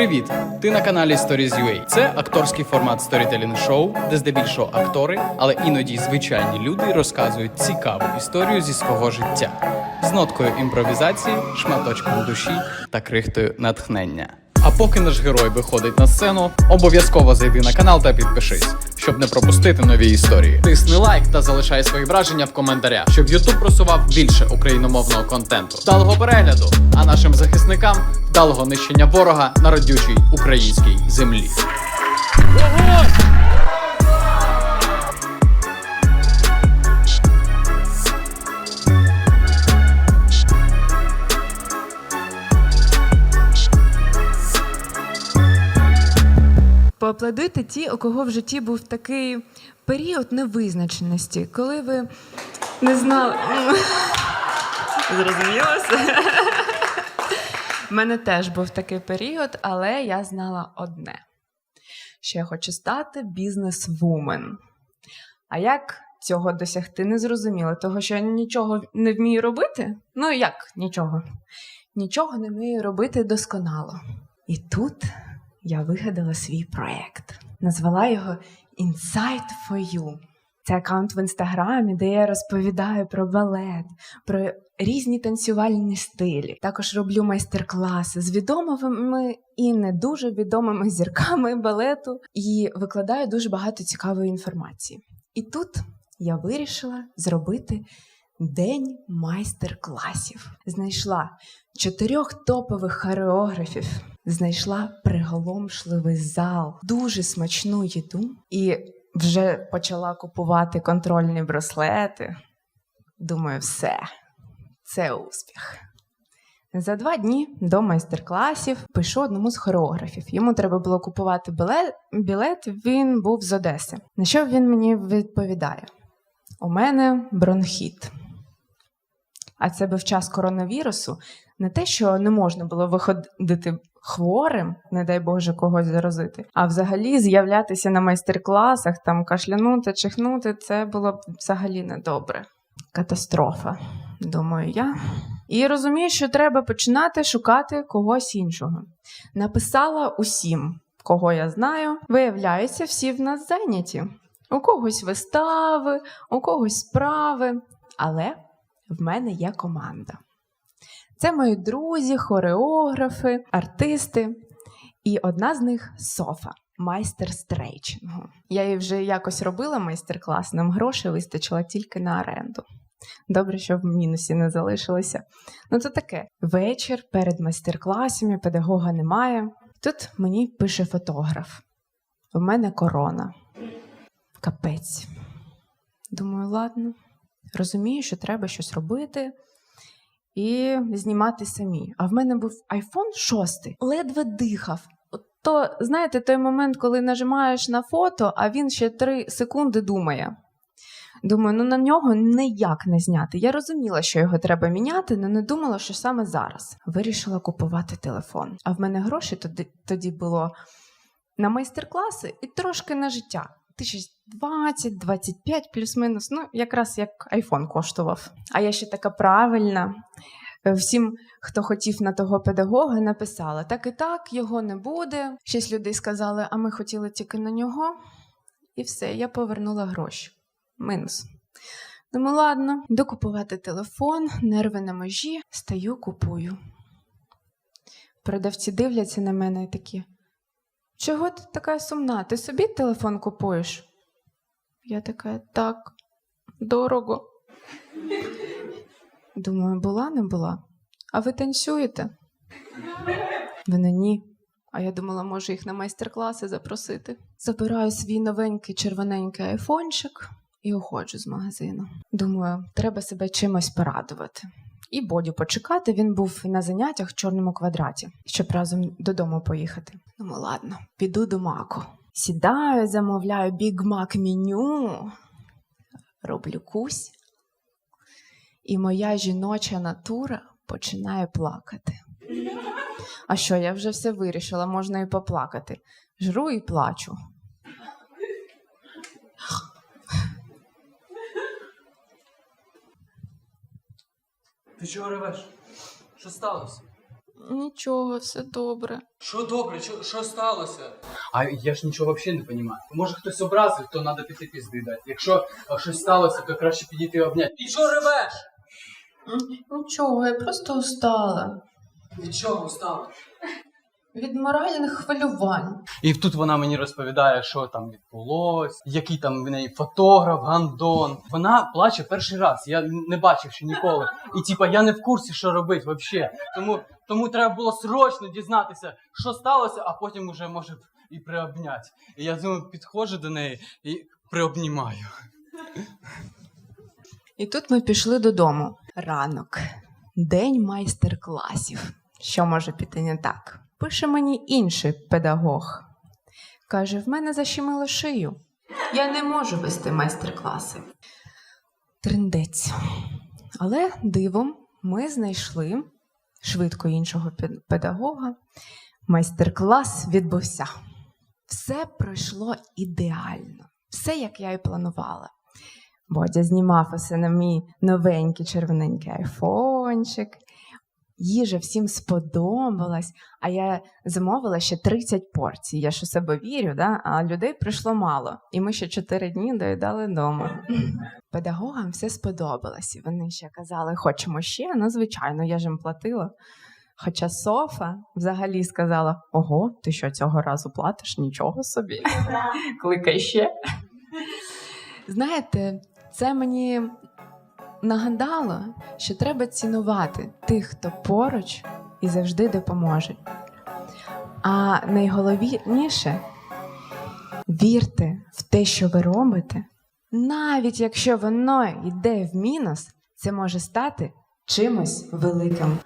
Привіт! Ти на каналі Stories.ua. Це акторський формат сторітелінг шоу, де здебільшого актори, але іноді звичайні люди розказують цікаву історію зі свого життя з ноткою імпровізації, шматочком душі та крихтою натхнення. А поки наш герой виходить на сцену, обов'язково зайди на канал та підпишись, щоб не пропустити нові історії. Тисни лайк та залишай свої враження в коментарях, щоб YouTube просував більше україномовного контенту. Вдалого перегляду, а нашим захисникам вдалого нищення ворога на родючій українській землі. Поаплодуйте ті, у кого в житті був такий період невизначеності, коли ви не знали. Зрозумілося? У мене теж був такий період, але я знала одне: що я хочу стати бізнес-вумен. А як цього досягти, не зрозуміло, того що я нічого не вмію робити? Ну як нічого? Нічого не вмію робити досконало. І тут я вигадала свій проект. Назвала його Insight for You. Це аккаунт в інстаграмі, де я розповідаю про балет, про різні танцювальні стилі. Також роблю майстер-класи з відомими і не дуже відомими зірками балету і викладаю дуже багато цікавої інформації. І тут я вирішила зробити день майстер-класів. Знайшла чотирьох топових хореографів, знайшла приголомшливий зал, дуже смачну їду і вже почала купувати контрольні браслети. Думаю, все, це успіх. За два дні до майстер-класів пишу одному з хореографів. Йому треба було купувати білет, він був з Одеси. На що він мені відповідає? У мене бронхіт. А це був час коронавірусу. Не те, що не можна було виходити хворим, не дай Боже когось заразити, а взагалі з'являтися на майстер-класах, там кашлянути, чихнути, це було б взагалі недобре. Катастрофа, думаю я. І розумію, що треба починати шукати когось іншого. Написала усім, кого я знаю. Виявляється, всі в нас зайняті. У когось вистави, у когось справи. Але в мене є команда. Це мої друзі, хореографи, артисти. І одна з них Софа, майстер стрейчингу. Я їй вже якось робила майстер-клас, нам грошей вистачило тільки на оренду. Добре, що в мінусі не залишилося. Ну, це таке. Вечір перед майстер-класами, педагога немає. Тут мені пише фотограф. У мене корона. Капець. Думаю, ладно. Розумію, що треба щось робити і знімати самі. А в мене був iPhone 6, ледве дихав. То, знаєте, той момент, коли нажимаєш на фото, а він ще 3 секунди думає. Думаю, ну на нього ніяк не зняти. Я розуміла, що його треба міняти, але не думала, що саме зараз. Вирішила купувати телефон. А в мене гроші тоді, тоді було на майстер-класи і трошки на життя. Тисяч 20-25 плюс-мінус, ну якраз як айфон коштував. А я ще така правильна. Е, Всім, хто хотів на того педагога, написала: так і так, його не буде. Шість людей сказали, а ми хотіли тільки на нього. І все, я повернула гроші. Мінус. Думаю, ладно, докупувати телефон, нерви на межі, стаю, купую. Продавці дивляться на мене і такі. Чого ти така сумна? Ти собі телефон купуєш? Я така, так, дорого. Думаю, була, не була. А ви танцюєте? Вони ні. А я думала, може їх на майстер-класи запросити. Забираю свій новенький червоненький айфончик і уходжу з магазину. Думаю, треба себе чимось порадувати. І Бодю почекати, він був на заняттях в чорному квадраті, щоб разом додому поїхати. Думаю, ладно, піду до маку. Сідаю, замовляю Біг Мак меню, роблю кусь, і моя жіноча натура починає плакати. А що, я вже все вирішила, можна і поплакати. Жру і плачу. Ти чого ревеш? Що сталося? Нічого, все добре. Що добре, що, що сталося? А я ж нічого взагалі не розумію. Може хтось образив, то треба піти пізди дати. Якщо а, щось сталося, то краще підійти і обняти. Ти чого ревеш? Нічого, я просто устала. Від чого сталося? Від моральних хвилювань. І тут вона мені розповідає, що там відбулось, який там в неї фотограф, гандон. Вона плаче перший раз. Я не бачив ще ніколи. І типа я не в курсі, що робити взагалі. Тому, тому треба було срочно дізнатися, що сталося, а потім уже може і приобняти. І я думаю, підходжу до неї і приобнімаю. І тут ми пішли додому. Ранок. День майстер-класів. Що може піти не так? Пише мені інший педагог. Каже: в мене защемило шию. Я не можу вести майстер-класи. Триндець. Але дивом ми знайшли швидко іншого педагога. Майстер-клас відбувся. Все пройшло ідеально. Все, як я і планувала. Бодя знімав усе на мій новенький червоненький айфончик. Їжа всім сподобалась, а я замовила ще 30 порцій. Я ж у себе вірю, да? а людей прийшло мало. І ми ще 4 дні доїдали вдома. Педагогам все сподобалось. І вони ще казали, хочемо ще. Ну, звичайно, я ж їм платила. Хоча Софа взагалі сказала: Ого, ти що цього разу платиш? Нічого собі. Кликай ще. Знаєте, це мені нагадало, що треба цінувати тих, хто поруч і завжди допоможе. А найголовніше вірте в те, що ви робите, навіть якщо воно йде в мінус, це може стати чимось великим.